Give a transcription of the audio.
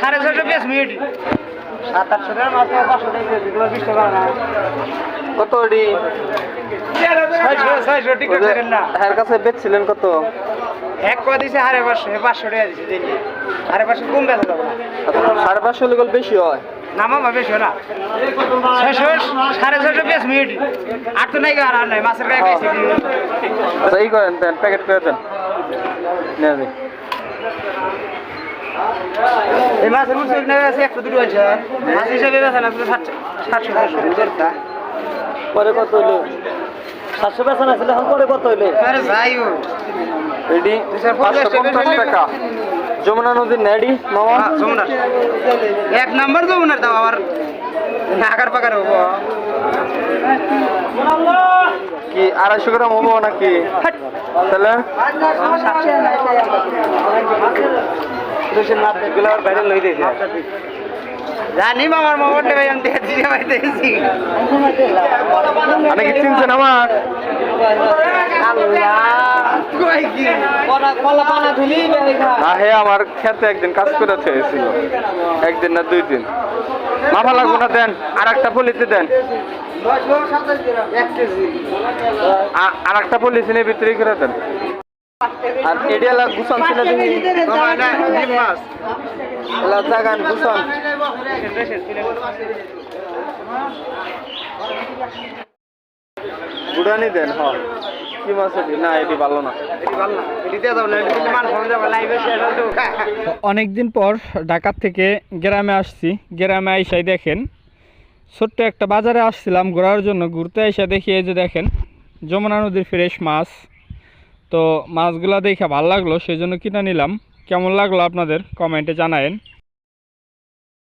সাড়ে ছয়শো piece meet সাত আটশো টাকার মাছ পাঁচশো টাকা বিশ টাকা না। কত না। এর কাছে বেচছিলেন কত? এক কয়া দিছে হারে পাঁচশো পাঁচশো টাকা দিছে দিন হারে পাঁচশো কম বেচা যাবে সাড়ে পাঁচশো লেগেল বেশি হয়। নামা বা বেশি না। ছয়শো সাড়ে ছয়শো পিস মিট আর তো নাই আর নাই মাছের গায়ে আচ্ছা এই করেন দেন প্যাকেট করে দেন। এই মাছের নেবে আছে একশো দুটো আছে মাছ হিসাবে বেচা না সাতশো সাতশো পরে কত হইল? সাতশো বেচা না ছিল এখন পরে কত হইল? আরে ভাই ও। এডি স্যার, পাঁচশো পঞ্চাশ টাকা। যমুনা নদীর নেডি মামা। যমুনা। এক নাম্বার যমুনার দাও আবার। নাগার পাকার হব। কি আড়াইশো গ্রাম হব নাকি? তাহলে? বাইরে লই দিয়েছে জানি মামার মোবাইলটা ভাই আমি দেখে দিতে ভাই দেখেছি অনেকে চিনছেন আমার কই কি কলা পানা ধুলি না হে আমার খেতে একদিন কাজ করে হয়েছিল একদিন না দুই দিন। মাফা লাগবো না দেন আর একটা পলিতে দেন। আর একটা পলিথিনের ভিতরে করে দেন। আর এডিয়ালা গুছান ছিল এলা গুছান গুড়ানি দেন, হ। কি মাছ এটি না এটি ভালো না। অনেক দিন পর ঢাকা থেকে গ্রামে আসছি। গ্রামে আইসাই দেখেন, ছোট্ট একটা বাজারে আসছিলাম ঘোরার জন্য। ঘুরতে এসে দেখি এই যে দেখেন, যমুনা নদীর ফ্রেশ মাছ। তো মাছগুলা দেখে ভালো লাগল সেই জন্য কিনে নিলাম। কেমন লাগল আপনাদের? কমেন্টে জানায়েন।